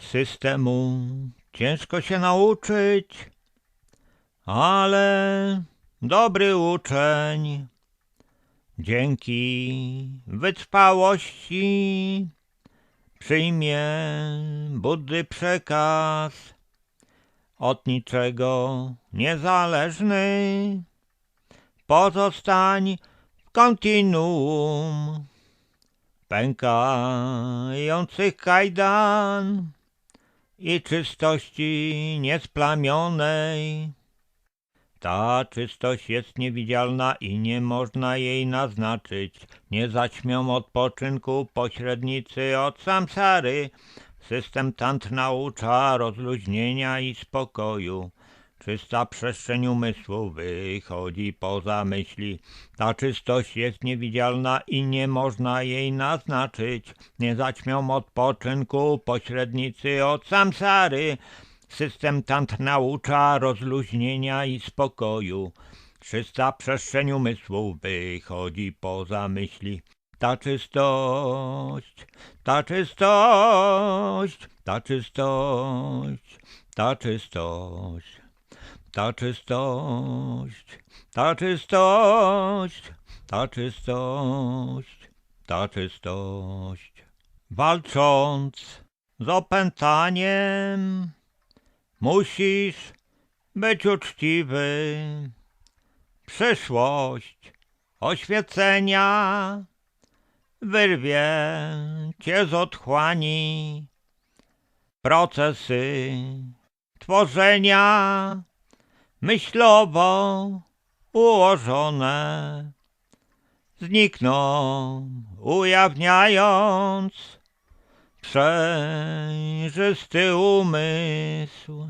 Systemu. Ciężko się nauczyć, ale dobry uczeń. Dzięki wytrwałości przyjmie Buddy przekaz od niczego niezależny. Pozostań w kontinuum pękających kajdan i czystości niesplamionej. Ta czystość jest niewidzialna i nie można jej naznaczyć. Nie zaćmią odpoczynku pośrednicy od samsary. System tant naucza rozluźnienia i spokoju. Czysta przestrzeń umysłu wychodzi poza myśli. Ta czystość jest niewidzialna i nie można jej naznaczyć. Nie zaćmią odpoczynku pośrednicy od samsary. System tant naucza rozluźnienia i spokoju. Czysta przestrzeń umysłu wychodzi poza myśli. Ta czystość, ta czystość, ta czystość, ta czystość, ta czystość, ta czystość, ta czystość, ta czystość. Walcząc z opętaniem, musisz być uczciwy. Przyszłość oświecenia wyrwie cię z otchłani. Procesy tworzenia myślowo ułożone znikną, ujawniając przejrzysty umysł.